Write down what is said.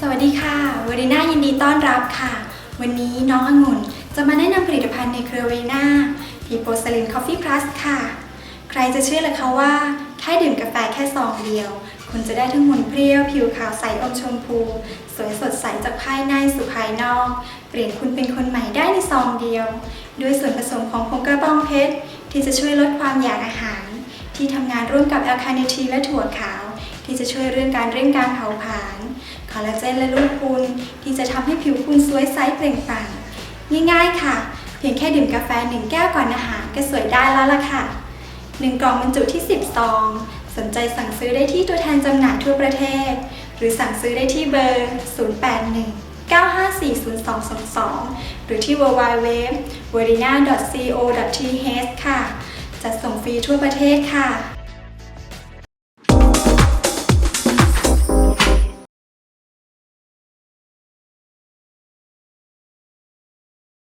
สวัสดีค่ะวรีน่ายินดีต้อนรับค่ะ วันนี้น้ององุ่นจะมาแนะนำผลิตภัณฑ์ในเครือเวน่าพีโปสลินคอฟฟี่พลัสค่ะ ใครจะเชื่อล่ะคะว่า แค่ดื่มกาแฟแค่ซองเดียว คุณจะได้ทั้งหุ่นเพรียว ผิวขาวใสอมชมพู สวยสดใสจากภายในสู่ภายนอก เปลี่ยนคุณเป็นคนใหม่ได้ในซองเดียว ด้วยส่วนผสมของผงกระบองเพชร ที่จะช่วยลดความอยากอาหาร ที่ทำงานร่วมกับแอลคาเนทีและถั่วขาว ที่จะช่วยเรื่องการเร่งการเผาผลาญ อลลาเจนและลูกคุณที่จะทำให้ผิวคุณสวยใสเปล่งปลั่งง่ายๆค่ะ เพียงแค่ดื่มกาแฟหนึ่งแก้วก่อนอาหารก็สวยได้แล้วล่ะค่ะ 1 กล่องบรรจุที่ 10 ซอง สนใจสั่งซื้อได้ที่ตัวแทนจำหน่ายทั่วประเทศ หรือสั่งซื้อได้ที่เบอร์ 081 9540222 หรือที่ www v e r i n a co th ค่ะ จัดส่งฟรีทั่วประเทศค่ะ